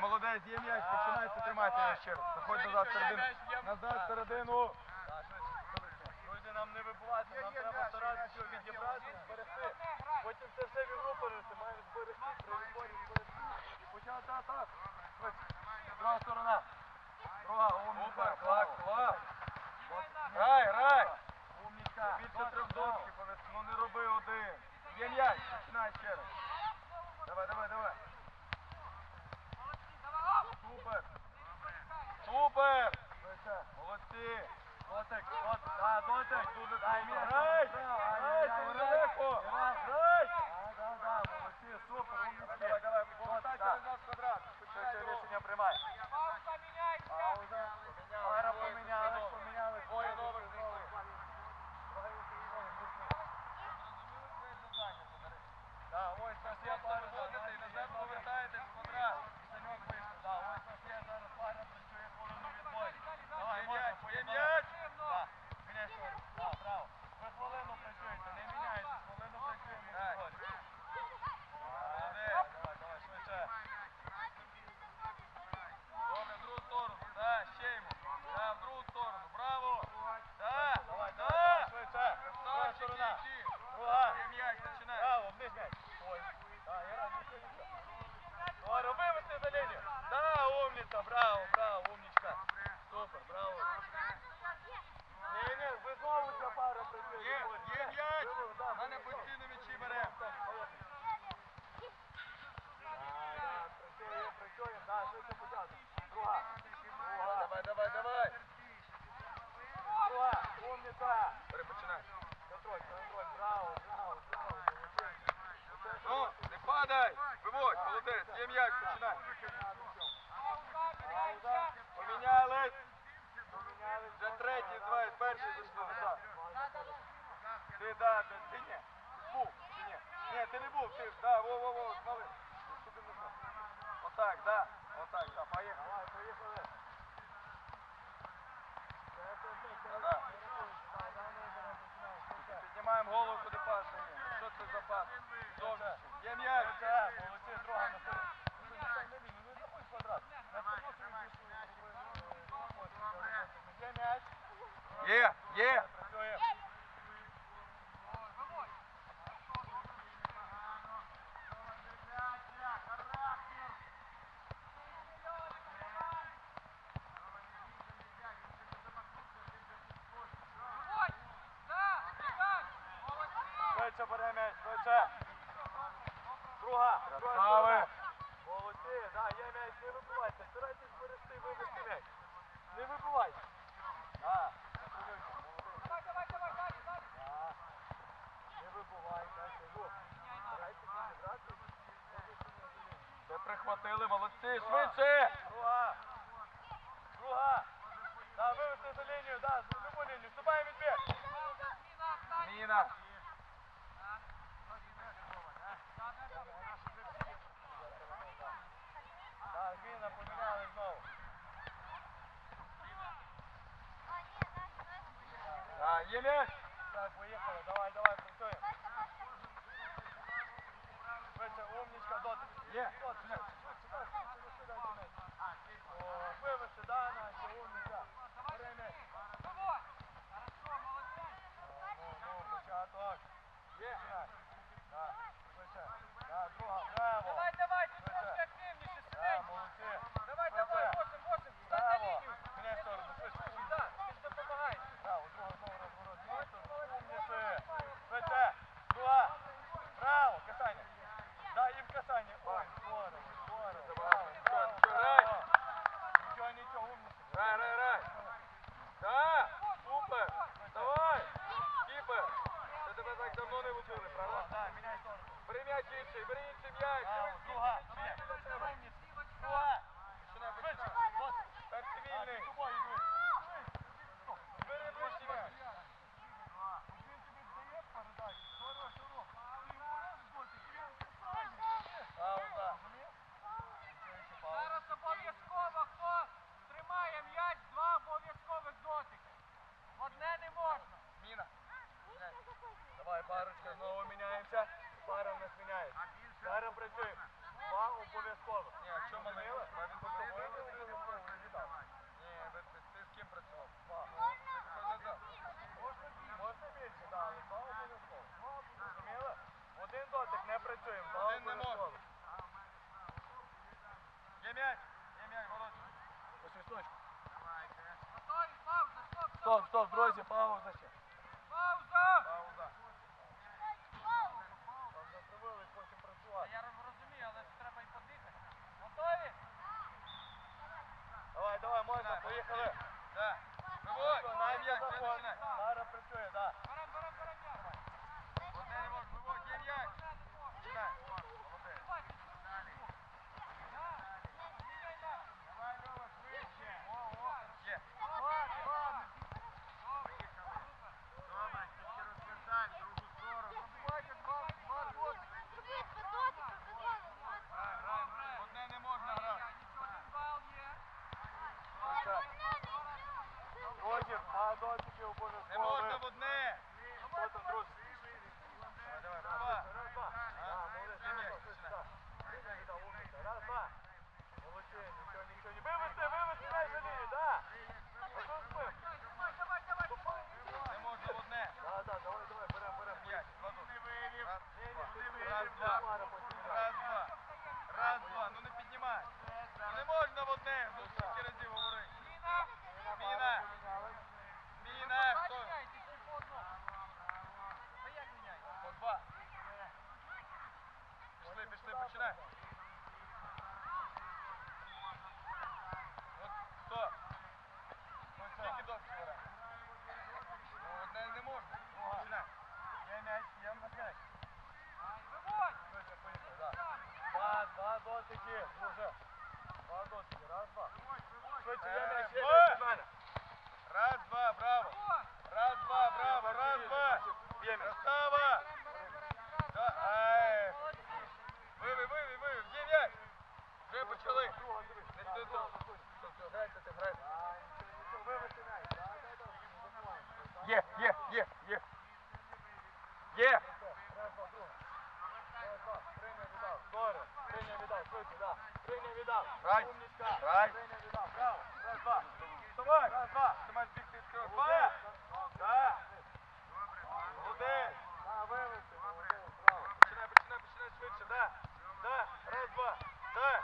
молодець, є м'яч, починається, тримайте його ще раз. Заходь назад середину. Назад середину. Люди нам не вибувати, нам треба старатися його відібрати, зберегти. Потім це все відрупорити, маємо зберегти, при відборі зберегти. І почати атаку. Ось, Друга сторона. Друга, умніка. Клас, клас. Грай, грай. Умніка. Більше трьох дошки, ну не роби один. Є м'яч, починай ще раз. Давай, давай, давай. Супер. Супер. Молодці. Дотик, дотик, да, дотик. Дуже дай м'яч. Грай, грай, Северенко. Грай. Да, да, да, молодці, супер, умніці. Давай, давай, повертайся назад в квадрат. Що Швидше рішення приймай. Пауза. Пара помінялись, помінялись. Двоє нових знову. Да, ось у нас є пара. Виводите і назад повертаєтесь в квадрат. Саньок вийшов. Да, ось у нас є зараз пара, працює хвилину відбой. Давай, м'яч, є м'яч. Да, міняй сторону. Да, право. Ви хвилину працюєте, не міняєтесь, хвилину працюємо і відбой. Молодець, давай, давай, швидше. Добре, в другу сторону. Да, ще йому. Да, в другу сторону. Браво. Да, давай, давай, швидше. Друга сторона. Друга. Є м'яч, починай. Браво, вниз м'яч. Ой. Да, я рад, нічого, нічого. Давай, роби вести за лінію. Да, умниця, браво, браво, умничка. Супер, браво. Ні, ні, ви знову ця пара працює. Є, є м'яч. У мене постійно м'ячі беремо. Працює, працює, да, швидше почати. Друга. Друга. Давай, давай, давай. Друга, умниця. Перепочинай. Контроль, контроль, браво, браво, браво. Ну, не падай. Виводь, молодець, є м'яч, починай. Помінялись. Помінялись. Вже третій, два, перший зайшли. Так. Ти, да, ти, ти ні. Ти був, чи ні? Ні, ти не був, ти, да, во, во, во, смали. Сюди не знаю. Отак, да, отак, да, поїхали. Давай, поїхали. Да. Піднімаємо голову, куди пас. Що це за пас? Зовнішній. Є м'яч. Молодці, друга на стороні. Є м'яч. Є, є. Працює. Швидше бере м'яч, швидше. Друга. Красави. Молодці, да, є м'яч, не вибивайте. Старайтесь берегти, вивести м'яч. Не вибивайте. Да. Да. Не вибивайте. Старайтесь відібрати. Це прихватили, молодці, швидше. Друга. Друга. Да, вивести за лінію, да, за любу лінію. Вступаємо відбір. Зміна. Так, зміна, поміняли знову. Так, є м'яч. Так, поїхали, давай, давай, крутой. Петя, умничка, доти. Є. Доти, сюда, сюда, сюда, сюда, сюда. дайте сюда, О, Вивести, да, Настя, умниця. Перцивільний. Стоп, стоп, друзі, пауза. Друже. Молодой тебе, раз-два. Что тебя мяч едет, Наля? Раз-два, браво. Раз-два, браво, раз-два. Красава. Да, ай. Выви, выви, выви, где мяч? Уже почали. Е, е, е, е. Е. віддав. Раз, два. Вставай. Раз, два. Ти маєш бігти Починай, починай, починай швидше. Так. Раз, два. Так.